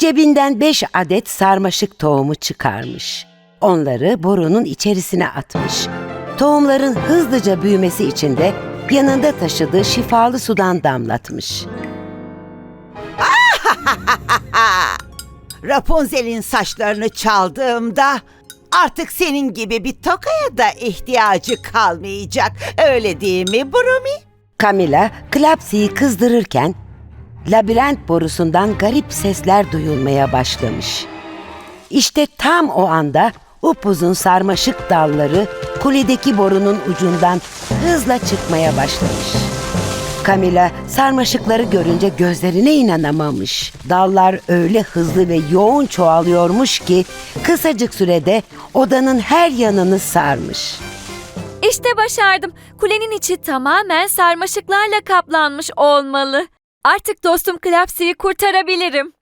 cebinden beş adet sarmaşık tohumu çıkarmış. Onları borunun içerisine atmış. Tohumların hızlıca büyümesi için de yanında taşıdığı şifalı sudan damlatmış. Rapunzel'in saçlarını çaldığımda artık senin gibi bir tokaya da ihtiyacı kalmayacak. Öyle değil mi Brumi? Camilla, Klapsi'yi kızdırırken labirent borusundan garip sesler duyulmaya başlamış. İşte tam o anda upuzun sarmaşık dalları kuledeki borunun ucundan hızla çıkmaya başlamış. Camilla sarmaşıkları görünce gözlerine inanamamış. Dallar öyle hızlı ve yoğun çoğalıyormuş ki kısacık sürede odanın her yanını sarmış. İşte başardım. Kulenin içi tamamen sarmaşıklarla kaplanmış olmalı. Artık dostum Klapsi'yi kurtarabilirim.